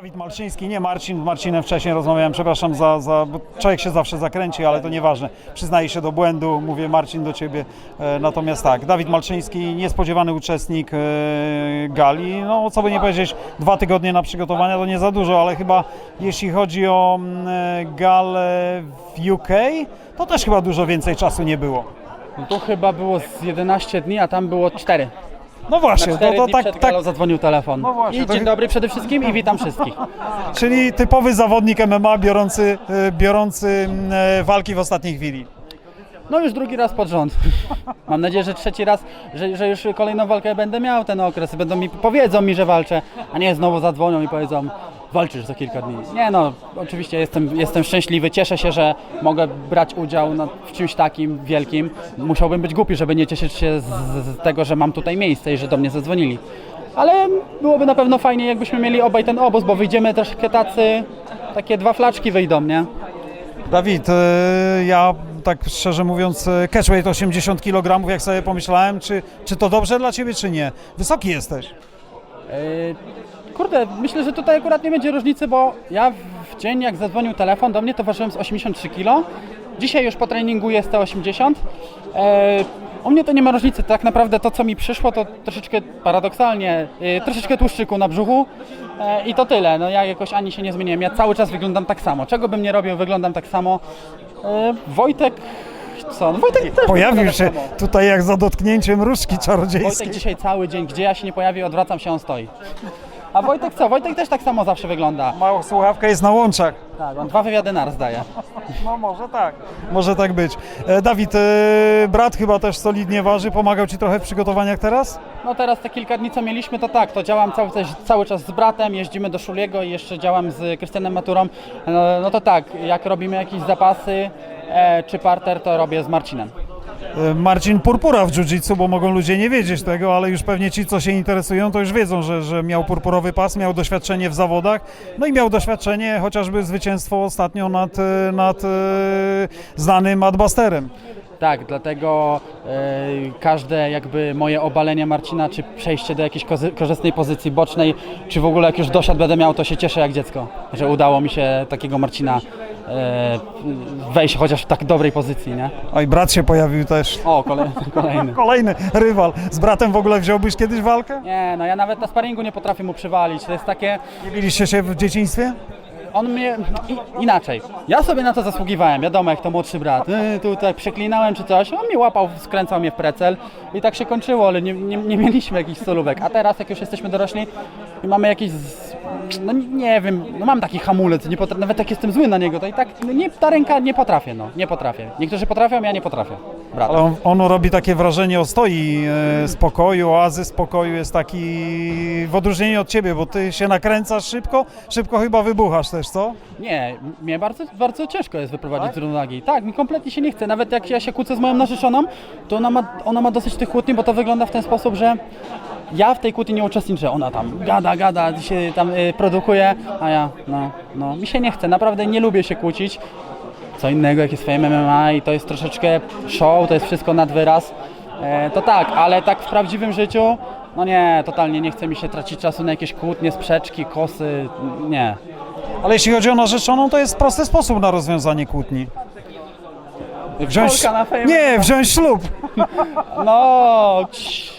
Dawid Malczyński, nie Marcin. Marcinem wcześniej rozmawiałem, przepraszam za, za bo człowiek się zawsze zakręci, ale to nieważne. Przyznaję się do błędu, mówię Marcin do ciebie. E, natomiast tak, Dawid Malczyński, niespodziewany uczestnik e, gali. No, co by nie powiedzieć, dwa tygodnie na przygotowania to nie za dużo, ale chyba jeśli chodzi o mm, e, galę w UK, to też chyba dużo więcej czasu nie było. No tu chyba było z 11 dni, a tam było 4. No właśnie, 4 to, tak, tak, zadzwonił telefon. No właśnie, I to- dzień dobry przede wszystkim i witam wszystkich. czyli typowy zawodnik MMA biorący, e, biorący mm, e, walki w ostatniej chwili. No już drugi raz pod rząd. Mam nadzieję, że trzeci raz, że, że już kolejną walkę będę miał ten okres. Będą mi, powiedzą mi, że walczę, a nie znowu zadzwonią i powiedzą walczysz za kilka dni. Nie no, oczywiście jestem, jestem szczęśliwy, cieszę się, że mogę brać udział na, w czymś takim wielkim. Musiałbym być głupi, żeby nie cieszyć się z, z tego, że mam tutaj miejsce i że do mnie zadzwonili. Ale byłoby na pewno fajnie, jakbyśmy mieli obaj ten obóz, bo wyjdziemy troszkę tacy, takie dwa flaczki wyjdą, nie? Dawid, e, ja tak szczerze mówiąc, e, catchweight 80 kg, jak sobie pomyślałem, czy, czy to dobrze dla Ciebie, czy nie? Wysoki jesteś. Yy, Kurde, myślę, że tutaj akurat nie będzie różnicy, bo ja w dzień jak zadzwonił telefon do mnie, to ważyłem z 83 kg. Dzisiaj już po treningu jest te 80. Yy, U mnie to nie ma różnicy. Tak naprawdę to, co mi przyszło, to troszeczkę paradoksalnie, yy, troszeczkę tłuszczyku na brzuchu yy, i to tyle. No ja jakoś ani się nie zmieniłem. Ja cały czas wyglądam tak samo. Czego bym nie robił, wyglądam tak samo. Yy, Wojtek, co? No Wojtek też Pojawił się tak tutaj jak za dotknięciem różdżki Wojtek czarodziejskiej. dzisiaj cały dzień, gdzie ja się nie pojawię, odwracam się, on stoi. A Wojtek co? Wojtek też tak samo zawsze wygląda. Mała słuchawka jest na łączach. Tak, on dwa wywiady naraz daje. No może tak. Może tak być. E, Dawid, e, brat chyba też solidnie waży, pomagał Ci trochę w przygotowaniach teraz? No teraz te kilka dni co mieliśmy, to tak, to działam cały, też, cały czas z bratem, jeździmy do Szuliego i jeszcze działam z Krystianem Maturą. No, no to tak, jak robimy jakieś zapasy e, czy parter, to robię z Marcinem. E, Marcin Purpura w jiu-jitsu, bo mogą ludzie nie wiedzieć tego, ale już pewnie ci, co się interesują, to już wiedzą, że, że miał purpurowy pas, miał doświadczenie w zawodach, no i miał doświadczenie chociażby zwycięstwo ostatnio nad, e, nad e, znanym Adbusterem. Tak, dlatego e, każde jakby moje obalenie Marcina, czy przejście do jakiejś korzystnej pozycji bocznej, czy w ogóle jak już dosiad będę miał, to się cieszę jak dziecko, że udało mi się takiego Marcina wejść chociaż w tak dobrej pozycji, nie? Oj, brat się pojawił też. O, kolej, kolejny. Kolejny rywal. Z bratem w ogóle wziąłbyś kiedyś walkę? Nie, no ja nawet na sparingu nie potrafię mu przywalić, to jest takie, Nie biliście się w dzieciństwie? on mnie i, inaczej. Ja sobie na to zasługiwałem, wiadomo, jak to młodszy brat. Yy, tutaj przeklinałem czy coś, on mnie łapał, skręcał mnie w precel i tak się kończyło, ale nie, nie, nie mieliśmy jakichś solówek. A teraz, jak już jesteśmy dorośli i mamy jakieś, no nie wiem, no mam taki hamulec, nie potra- nawet jak jestem zły na niego, to i tak no nie, ta ręka nie potrafię, no, nie potrafię. Niektórzy potrafią, ja nie potrafię. Brat. Ale on, ono robi takie wrażenie ostoi e, spokoju, oazy spokoju jest taki w odróżnieniu od ciebie, bo ty się nakręcasz szybko, szybko chyba wybuchasz też, co? Nie, mnie bardzo, bardzo ciężko jest wyprowadzić z równowagi. Tak, mi kompletnie się nie chce. Nawet jak ja się kłócę z moją narzeczoną, to ona ma, ona ma dosyć tych kłótni, bo to wygląda w ten sposób, że ja w tej kłótni nie uczestniczę. Ona tam gada, gada, się tam y, produkuje, a ja, no, no, mi się nie chce. Naprawdę nie lubię się kłócić. Co innego, jak jest swoje MMA i to jest troszeczkę show, to jest wszystko nad wyraz. E, to tak, ale tak w prawdziwym życiu, no nie, totalnie nie chce mi się tracić czasu na jakieś kłótnie, sprzeczki, kosy, nie. Ale jeśli chodzi o narzeczoną, to jest prosty sposób na rozwiązanie kłótni. Wziąć, Polka na fejmie. nie, wziąć ślub. No, cii,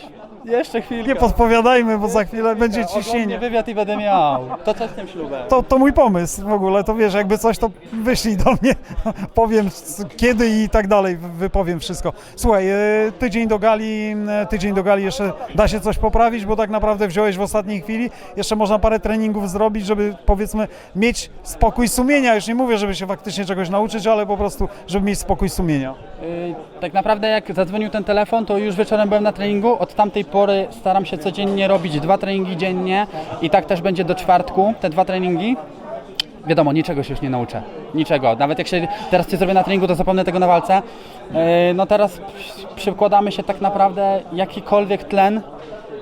jeszcze chwilkę. Nie podpowiadajmy, bo za chwilę będzie ciśnienie. wywiad i będę miał. To co z tym ślubem? To, to mój pomysł w ogóle, to wiesz, jakby coś, to wyślij do mnie, powiem kiedy i tak dalej, wy- wypowiem wszystko. Słuchaj, e, tydzień do gali, e, tydzień do gali jeszcze da się coś poprawić, bo tak naprawdę wziąłeś w ostatniej chwili, jeszcze można parę treningów zrobić, żeby powiedzmy mieć spokój sumienia, już nie mówię, żeby się faktycznie czegoś nauczyć, ale po prostu, żeby mieć spokój sumienia. Yy, tak naprawdę jak zadzwonił ten telefon, to już wieczorem byłem na treningu. Od tamtej pory staram się codziennie robić dwa treningi dziennie i tak też będzie do czwartku, te dwa treningi. Wiadomo, niczego się już nie nauczę. Niczego. Nawet jak się teraz coś zrobię na treningu, to zapomnę tego na walce. Yy, no teraz przy- przykładamy się tak naprawdę jakikolwiek tlen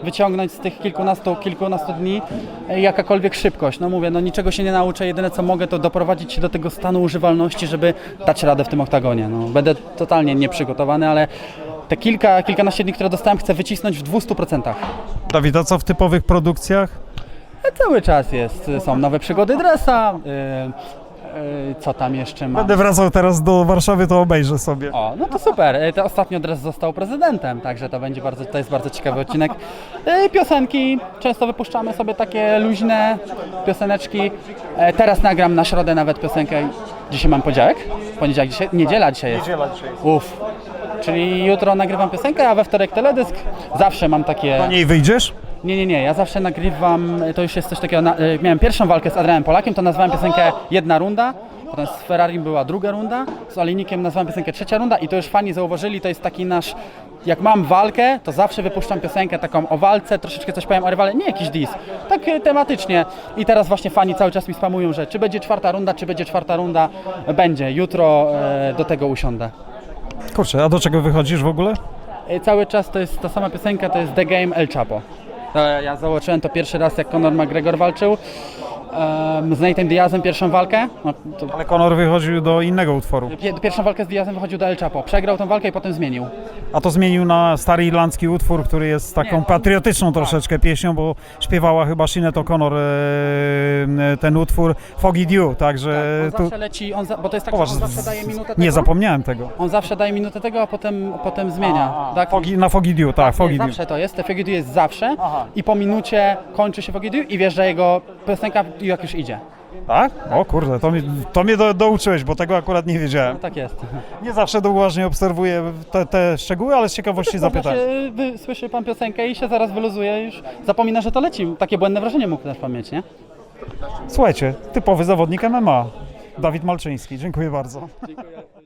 wyciągnąć z tych kilkunastu, kilkunastu dni yy, jakakolwiek szybkość. No mówię, no niczego się nie nauczę. Jedyne co mogę to doprowadzić się do tego stanu używalności, żeby dać radę w tym oktagonie. No, będę totalnie nieprzygotowany, ale te kilka, kilkanaście dni, które dostałem, chcę wycisnąć w 200%. Dawid, a co w typowych produkcjach? Cały czas jest, są nowe przygody dresa. y, y, co tam jeszcze ma? Będę wracał teraz do Warszawy, to obejrzę sobie. O, no to super. Y, To ostatnio dres został prezydentem, także to będzie bardzo, to jest bardzo ciekawy odcinek. Y, Piosenki, często wypuszczamy sobie takie luźne pioseneczki. E, Teraz nagram na środę nawet piosenkę. Dzisiaj mam poniedziałek? Poniedziałek, dzisiaj? Niedziela dzisiaj jest. Niedziela dzisiaj. Uff. Czyli jutro nagrywam piosenkę, a we wtorek teledysk. Zawsze mam takie... Do niej wyjdziesz? Nie, nie, nie, ja zawsze nagrywam, to już jest coś takiego, na, y, miałem pierwszą walkę z Adrianem Polakiem, to nazwałem piosenkę Jedna Runda, potem z Ferrari była druga runda, z Olejnikiem nazwałem piosenkę Trzecia Runda i to już fani zauważyli, to jest taki nasz, jak mam walkę, to zawsze wypuszczam piosenkę taką o walce, troszeczkę coś powiem o rywale, nie jakiś diss, tak y, tematycznie i teraz właśnie fani cały czas mi spamują, że czy będzie czwarta runda, czy będzie czwarta runda, będzie, jutro e, do tego usiądę. Kurczę, a do czego wychodzisz w ogóle? E, Cały czas to jest ta sama piosenka, to jest The Game El Chapo. To ja zobaczyłem to pierwszy raz, jak Conor McGregor walczył z Nate'em Diazem pierwszą walkę. No, to, Ale Conor wychodził do innego utworu. pie- pierwszą walkę z Diazem wychodził do El Chapo. Przegrał tą walkę i potem zmienił. A to zmienił na stary irlandzki utwór, który jest taką Nie, on- patriotyczną troszeczkę pieśnią, bo śpiewała chyba Sinead O'Connor e, ten utwór Foggy Dew, także On tu... zawsze leci, on za, bo to jest tak, że Popatrz, on zawsze daje minutę nie tego. zapomniałem tego. On zawsze daje minutę tego, a potem, potem zmienia. tak? Foggy, na Foggy Dew, tak, Nie, Foggy Dew. zawsze to jest, te Foggy Dew jest zawsze Aha. i po minucie kończy się Foggy Dew i wiesz, że jego piosenka jak już idzie. Tak? O kurde, to, mi, to mnie do, douczyłeś, bo tego akurat nie wiedziałem. No tak jest. Nie zawsze uważnie obserwuję te, te szczegóły, ale z ciekawości zapytałem. się, wy, słyszy pan piosenkę i się zaraz wyluzuje już zapomina, że to leci. Takie błędne wrażenie mógł też pan mieć, nie? Słuchajcie, typowy zawodnik MMA. Dawid Malczyński, dziękuję bardzo. Dziękuję.